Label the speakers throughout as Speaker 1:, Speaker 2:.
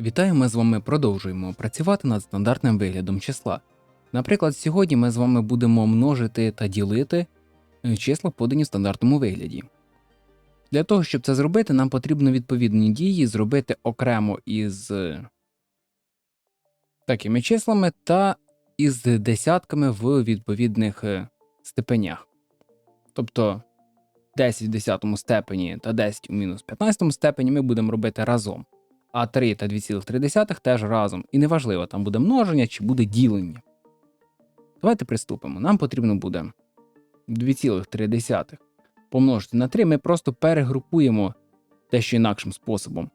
Speaker 1: Вітаю, ми з вами продовжуємо працювати над стандартним виглядом числа. Наприклад, сьогодні ми з вами будемо множити та ділити е, числа, подані в стандартному вигляді. Для того, щоб це зробити, нам потрібно відповідні дії зробити окремо із е, такими числами та із десятками в відповідних е, степенях. Тобто 10 в 10 степені та 10 у мінус 15 степені ми будемо робити разом а 3 та 2,3 теж разом. І неважливо, там буде множення чи буде ділення. Давайте приступимо. Нам потрібно буде 2,3 помножити на 3, ми просто перегрупуємо дещо інакшим способом.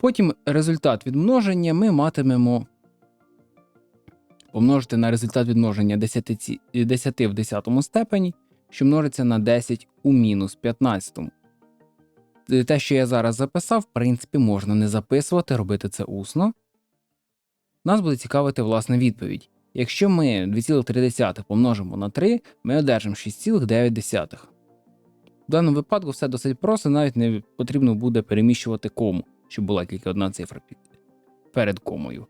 Speaker 1: Потім результат від множення ми матимемо помножити на результат від множення 10, 10 в 10 степені, що множиться на 10 у мінус 15 те, що я зараз записав, в принципі, можна не записувати, робити це усно. Нас буде цікавити власна відповідь. Якщо ми 2,3 помножимо на 3, ми одержимо 6,9. В даному випадку все досить просто, навіть не потрібно буде переміщувати кому, щоб була тільки одна цифра перед комою.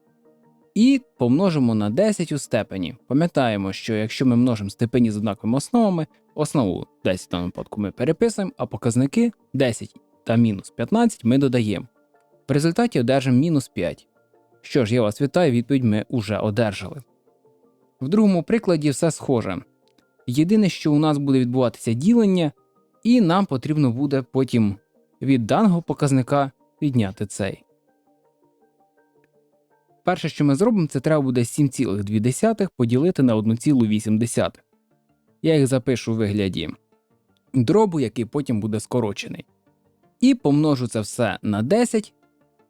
Speaker 1: І помножимо на 10 у степені. Пам'ятаємо, що якщо ми множимо степені з однаковими основами, основу 10 в даному випадку ми переписуємо, а показники 10 та мінус 15 ми додаємо. В результаті одержимо мінус 5. Що ж, я вас вітаю, відповідь ми уже одержали. В другому прикладі все схоже. Єдине, що у нас буде відбуватися ділення, і нам потрібно буде потім від даного показника відняти цей. Перше, що ми зробимо, це треба буде 7,2 поділити на 1,8. Я їх запишу у вигляді дробу, який потім буде скорочений. І помножу це все на 10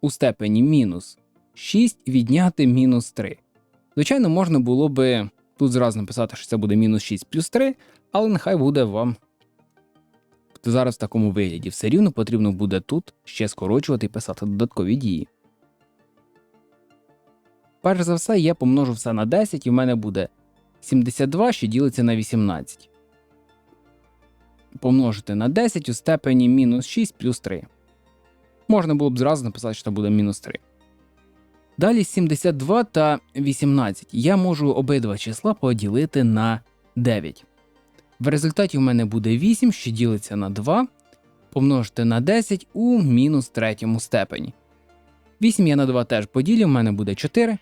Speaker 1: у степені мінус 6 відняти мінус 3. Звичайно, можна було би тут зразу написати, що це буде мінус 6 плюс 3, але нехай буде вам зараз в такому вигляді. Все рівно потрібно буде тут ще скорочувати і писати додаткові дії. Перш за все, я помножу все на 10, і в мене буде 72, що ділиться на 18 помножити на 10 у степені мінус 6 плюс 3. Можна було б зразу написати, що це буде мінус 3. Далі 72 та 18 я можу обидва числа поділити на 9. В результаті в мене буде 8, що ділиться на 2, помножити на 10 у мінус третьому степені. 8 я на 2 теж поділю, в мене буде 4.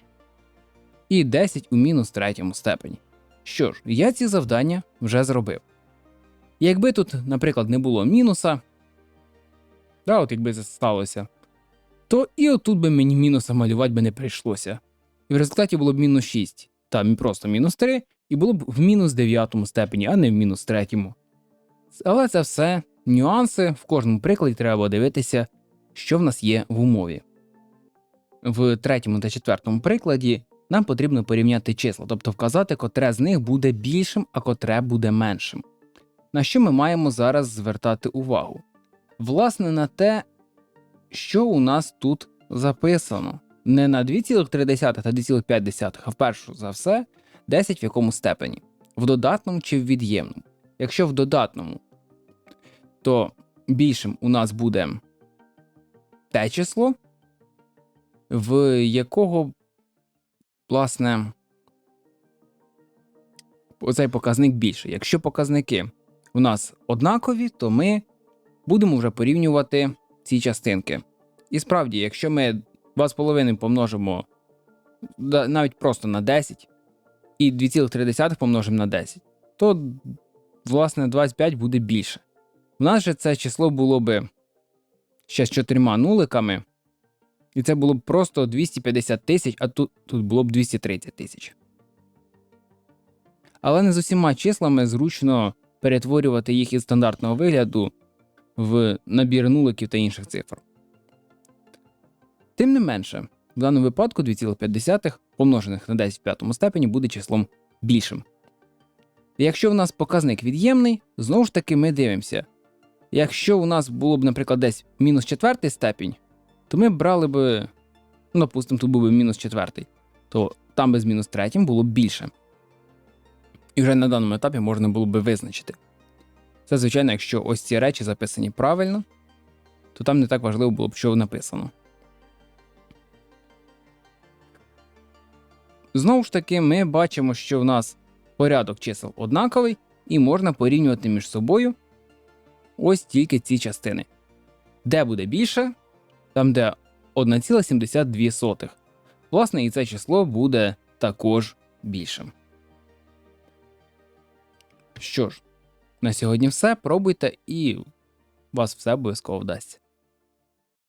Speaker 1: І 10 у мінус третьому степені. Що ж, я ці завдання вже зробив. Якби тут, наприклад, не було мінуса, да, от якби це сталося, то і отут би мені мінуса малювати би не прийшлося. І в результаті було б мінус 6, там просто мінус 3, і було б в мінус 9 степені, а не в мінус 3. Але це все нюанси, в кожному прикладі треба дивитися, що в нас є в умові. В третьому та четвертому прикладі нам потрібно порівняти числа, тобто вказати, котре з них буде більшим, а котре буде меншим. На що ми маємо зараз звертати увагу? Власне, на те, що у нас тут записано. Не на 2,3 та 2,5, а вперше за все 10 в якому степені, в додатному чи в від'ємному. Якщо в додатному, то більшим у нас буде те число, в якого, власне, оцей показник більший. Якщо показники у нас однакові, то ми будемо вже порівнювати ці частинки. І справді, якщо ми 2,5 помножимо навіть просто на 10 і 2,3 помножимо на 10, то, власне, 25 буде більше. У нас же це число було би ще з чотирма нуликами, і це було б просто 250 тисяч, а тут, тут було б 230 тисяч. Але не з усіма числами зручно перетворювати їх із стандартного вигляду в набір нуликів та інших цифр. Тим не менше, в даному випадку 2,5 помножених на 10 в п'ятому степені буде числом більшим. Якщо в нас показник від'ємний, знову ж таки ми дивимося. Якщо у нас було б, наприклад, десь мінус четвертий степінь, то ми брали б, ну, допустимо, тут був би мінус четвертий, то там би з мінус третім було б більше. І вже на даному етапі можна було би визначити. Це, звичайно, якщо ось ці речі записані правильно, то там не так важливо було б, що написано. Знову ж таки, ми бачимо, що в нас порядок чисел однаковий, і можна порівнювати між собою ось тільки ці частини. Де буде більше, там де 1,72. Власне, і це число буде також більшим. Що ж, на сьогодні все. Пробуйте і вас все обов'язково вдасться.